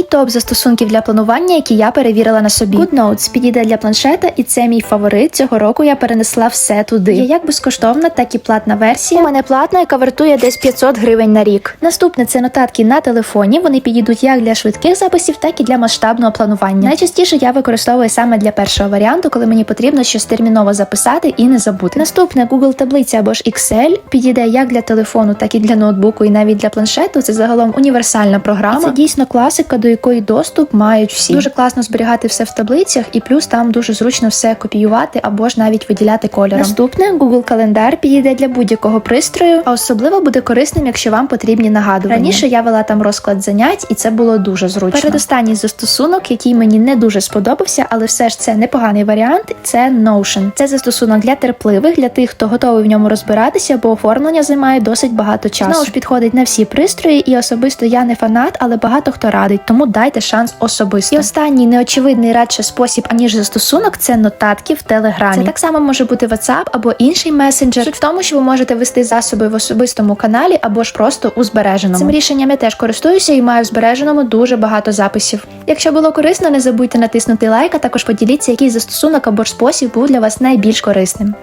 Мій топ застосунків для планування, які я перевірила на собі. GoodNotes підійде для планшета, і це мій фаворит. Цього року я перенесла все туди. Є як безкоштовна, так і платна версія. У мене платна, яка вартує десь 500 гривень на рік. Наступне це нотатки на телефоні. Вони підійдуть як для швидких записів, так і для масштабного планування. Найчастіше я використовую саме для першого варіанту, коли мені потрібно щось терміново записати і не забути. Наступне Google таблиця або ж Excel підійде як для телефону, так і для ноутбуку, і навіть для планшету. Це загалом універсальна програма. Це дійсно класика, до якої доступ мають всі. Дуже класно зберігати все в таблицях, і плюс там дуже зручно все копіювати або ж навіть виділяти кольором. Наступне Google календар підійде для будь-якого пристрою, а особливо буде корисним, якщо вам потрібні нагадування. Раніше я вела там розклад занять, і це було дуже зручно. Передостанній застосунок, який мені не дуже сподобався, але все ж це непоганий варіант. Це Notion. Це застосунок для терпливих, для тих, хто готовий в ньому розбиратися, бо оформлення займає досить багато часу. Знову ж підходить на всі пристрої, і особисто я не фанат, але багато хто радить, тому дайте шанс особисто. І останній неочевидний радше спосіб, аніж застосунок, це нотатки в телеграмі. Це так само може бути WhatsApp або інший месенджер. Суть в тому, що ви можете вести засоби в особистому каналі або ж просто у збереженому. Цим рішенням я теж користуюся і маю в збереженому дуже багато записів. Якщо було корисно, не забудьте натиснути лайк, а також поділіться, який застосунок або ж спосіб був для вас найбільш корисним.